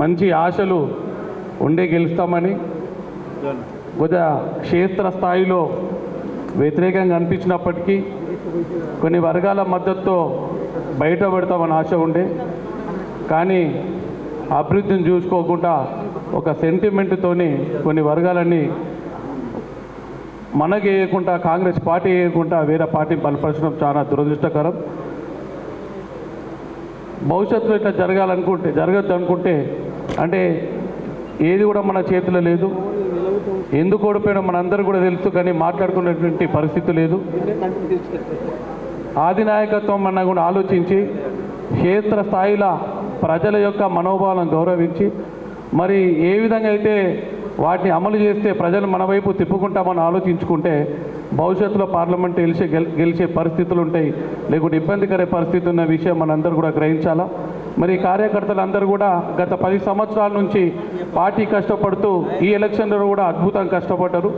మంచి ఆశలు ఉండే గెలుస్తామని కొద్దిగా క్షేత్ర స్థాయిలో వ్యతిరేకంగా అనిపించినప్పటికీ కొన్ని వర్గాల మద్దతుతో బయటపడతామని ఆశ ఉండే. కానీ అభివృద్ధిని చూసుకోకుండా ఒక సెంటిమెంట్తోని కొన్ని వర్గాలన్నీ మనకేయకుండా కాంగ్రెస్ పార్టీ వేయకుండా వేరే పార్టీ బలపరచడం చాలా దురదృష్టకరం. భవిష్యత్తులో ఇట్లా జరగాలనుకుంటే జరగద్దు అనుకుంటే అంటే ఏది కూడా మన చేతిలో లేదు. ఎందుకు ఓడిపోయినా మనందరూ కూడా తెలుసు కానీ మాట్లాడుకునేటువంటి పరిస్థితి లేదు. ఆదినాయకత్వం మన అన్న కూడా ఆలోచించి క్షేత్ర స్థాయిలో ప్రజల యొక్క మనోభావాలను గౌరవించి మరి ఏ విధంగా అయితే వాటిని అమలు చేస్తే ప్రజలు మన వైపు తిప్పుకుంటామని ఆలోచించుకుంటే భవిష్యత్తులో పార్లమెంట్ గెలిచే గెలిచే పరిస్థితులు ఉంటాయి. లేకుంటే ఇబ్బందికర పరిస్థితి ఉన్న విషయం మనందరూ కూడా గ్రహించాలా? మరి కార్యకర్తలందరూ కూడా గత పది సంవత్సరాల నుంచి పార్టీ కష్టపడుతూ ఈ ఎలక్షన్లో కూడా అద్భుతంగా కష్టపడ్డారు.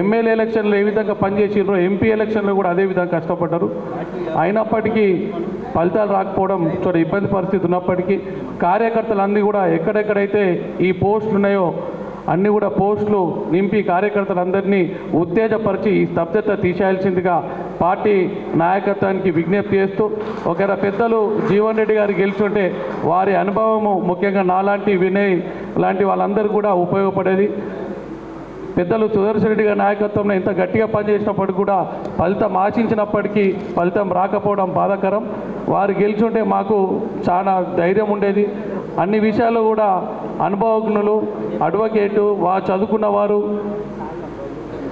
ఎమ్మెల్యే ఎలక్షన్లో ఏ విధంగా పనిచేసిండ్రో ఎంపీ ఎలక్షన్లో కూడా అదే విధంగా కష్టపడ్డారు. అయినప్పటికీ ఫలితాలు రాకపోవడం చోట ఇబ్బంది పరిస్థితి ఉన్నప్పటికీ కార్యకర్తలన్నీ కూడా ఎక్కడెక్కడైతే ఈ పోస్టులు ఉన్నాయో అన్ని కూడా పోస్టులు నింపి కార్యకర్తలందరినీ ఉత్తేజపరిచి ఈ స్తబ్దత తీసేయాల్సిందిగా పార్టీ నాయకత్వానికి విజ్ఞప్తి చేస్తూ ఒకవేళ పెద్దలు జీవన్ రెడ్డి గారు గెలుచుంటే వారి అనుభవము ముఖ్యంగా నాలాంటి వినయ్ లాంటి వాళ్ళందరూ కూడా ఉపయోగపడేది. పెద్దలు సుదర్శన్ రెడ్డి గారి నాయకత్వంలో ఇంత గట్టిగా పనిచేసినప్పటికీ కూడా ఫలితం ఆశించినప్పటికీ ఫలితం రాకపోవడం బాధాకరం. వారు గెలిచుంటే మాకు చాలా ధైర్యం ఉండేది. అన్ని విషయాలు కూడా అనుభవజ్ఞులు అడ్వకేటు వా చదువుకున్న వారు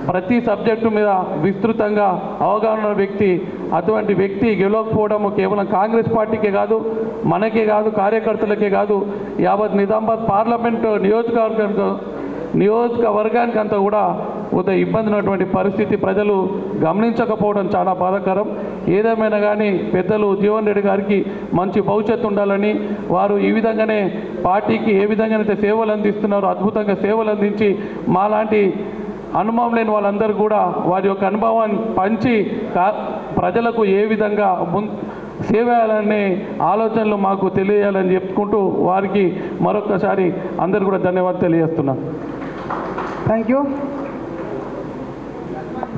ప్రతి సబ్జెక్టు మీద విస్తృతంగా అవగాహన వ్యక్తి అటువంటి వ్యక్తి గెలవకపోవడం కేవలం కాంగ్రెస్ పార్టీకే కాదు మనకే కాదు కార్యకర్తలకే కాదు యావత్ నిజామాబాద్ పార్లమెంటు నియోజకవర్గం నియోజకవర్గానికంతా కూడా కొద్దిగా ఇబ్బంది ఉన్నటువంటి పరిస్థితి ప్రజలు గమనించకపోవడం చాలా బాధాకరం. ఏదేమైనా కానీ పెద్దలు జీవన్ రెడ్డి గారికి మంచి భవిష్యత్తు ఉండాలని వారు ఈ విధంగానే పార్టీకి ఏ విధంగానైతే సేవలు అందిస్తున్నారో అద్భుతంగా సేవలు అందించి మాలాంటి అనుభవం లేని వాళ్ళందరూ కూడా వారి యొక్క అనుభవాన్ని పంచి కా ప్రజలకు ఏ విధంగా ముం ఆలోచనలు మాకు తెలియాలని చెప్పుకుంటూ వారికి మరొకసారి అందరు కూడా ధన్యవాదాలు తెలియజేస్తున్నాను థ్యాంక్ యూ Thank you.